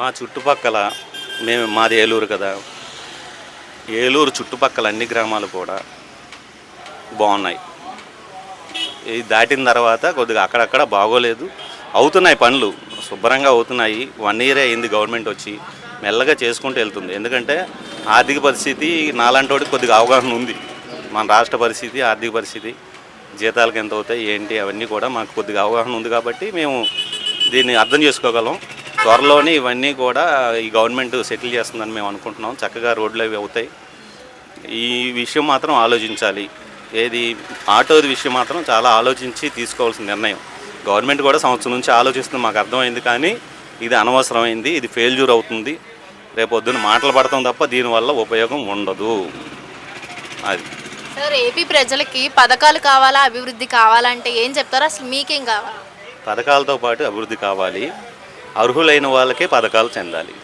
మా చుట్టుపక్కల మేము మాది ఏలూరు కదా. ఏలూరు చుట్టుపక్కల అన్ని గ్రామాలు కూడా బాగున్నాయి. ఇది దాటిన తర్వాత కొద్దిగా అక్కడక్కడ బాగోలేదు. అవుతున్నాయి పనులు శుభ్రంగా అవుతున్నాయి. వన్ ఇయర్ అయింది గవర్నమెంట్ వచ్చి మెల్లగా చేసుకుంటూ వెళ్తుంది. ఎందుకంటే ఆర్థిక పరిస్థితి నాలాంటి కొద్దిగా అవగాహన ఉంది. మన రాష్ట్ర పరిస్థితి ఆర్థిక పరిస్థితి జీతాలకు ఎంత అవుతాయి ఏంటి అవన్నీ కూడా మాకు కొద్దిగా అవగాహన ఉంది కాబట్టి మేము దీన్ని అర్థం చేసుకోగలం. త్వరలోనే ఇవన్నీ కూడా ఈ గవర్నమెంట్ సెటిల్ చేస్తుందని మేము అనుకుంటున్నాం. చక్కగా రోడ్లు అవి అవుతాయి. ఈ విషయం మాత్రం ఆలోచించాలి. ఏది ఆటోది విషయం మాత్రం చాలా ఆలోచించి తీసుకోవాల్సిన నిర్ణయం. గవర్నమెంట్ కూడా సంవత్సరం నుంచి ఆలోచిస్తుంది మాకు అర్థమైంది కానీ ఇది అనవసరమైంది ఇది ఫెయిల్యూర్ అవుతుంది. రేపు పొద్దున్న మాటలు పడతాం తప్ప దీనివల్ల ఉపయోగం ఉండదు. అది. సార్ ఏపీ ప్రజలకి పథకాలు కావాలా అభివృద్ధి కావాలంటే ఏం చెప్తారు? అసలు మీకేం కావాలి? పథకాలతో పాటు అభివృద్ధి కావాలి. అర్హులైన వాళ్ళకే పథకాలు చెందాలి.